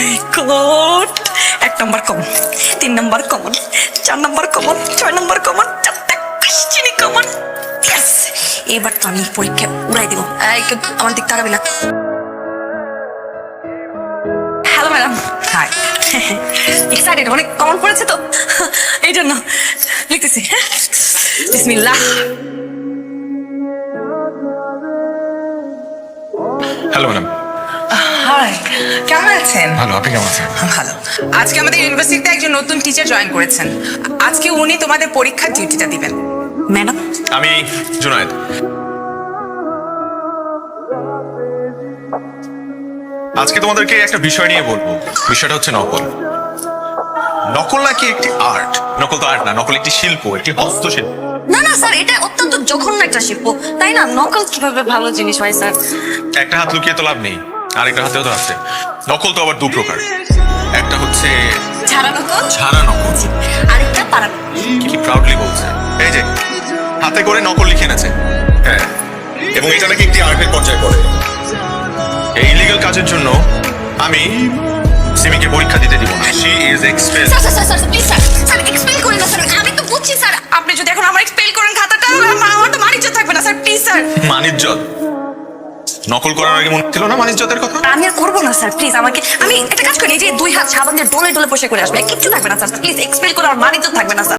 মাই god এক নম্বর common তিন নম্বর common চার নম্বর কমন ছয় নম্বর কমন চারটা কোশ্চেনই কমন এবার তো আমি পরীক্ষা উড়াই দিব। আমার দিক তাকাবি না। হ্যালো ম্যাডাম হাই এক্সাইটেড অনেক কমন পড়েছে তো। এই জন্য লিখতেছি। বিসমিল্লাহ। হ্যালো ম্যাডাম হাই আছেন? ভালো আপনি কেমন আছেন? ভালো। আজকে আমাদের ইউনিভার্সিটিতে একজন নতুন টিচার জয়েন করেছেন। আজকে উনি তোমাদের পরীক্ষার ডিউটিটা দিবেন। ম্যাডাম আমি জুনায়েদ। আজকে তোমাদেরকে একটা বিষয় নিয়ে বলব। বিষয়টা হচ্ছে নকল। নকল নাকি একটি আর্ট নকল তো আর্ট না নকল একটি শিল্প একটি হস্তশিল্প। না না স্যার এটা অত্যন্ত জঘন্য একটা শিল্প। তাই না? নকল কীভাবে ভালো জিনিস হয় স্যার? একটা হাত লুকিয়ে তো লাভ নেই। আরেকটা হাতেও তো আছে। নকল তো আবার দু প্রকার। একটা হচ্ছে ছাড়া নকল ছাড়া নকল। আরেকটা পারা কি প্রাউডলি বলছে। এই যে হাতে করে নকল লিখে এনেছে। হ্যাঁ। এবং এটা নাকি একটি আর্টের পর্যায়ে পড়ে। এই ইলিগাল কাজের জন্য আমি সিমিকে পরীক্ষা দিতে দিব না। She is expel sir sir sir please sir sir explain করেন না স্যার। আমি তো বুঝছি স্যার আপনি যদি এখন আমার এক্সপ্লেন করেন খাতাটা আমার তো মানিজ্য থাকবে না স্যার প্লিজ স্যার। মানিজ্জত নকল করার আগে মনে ছিল না মানিজ্জতের কথা? আমি আর করব না, স্যার প্লিজ আমাকে আমি একটা কাজ করি, এই যে দুই হাত সাবান দিয়ে ডোলে ডোলে বসে করে আসবে। কিচ্ছু থাকবে না, স্যার প্লিজ এক্সপেল করে আমার মানিজ্য থাকবে না, স্যার।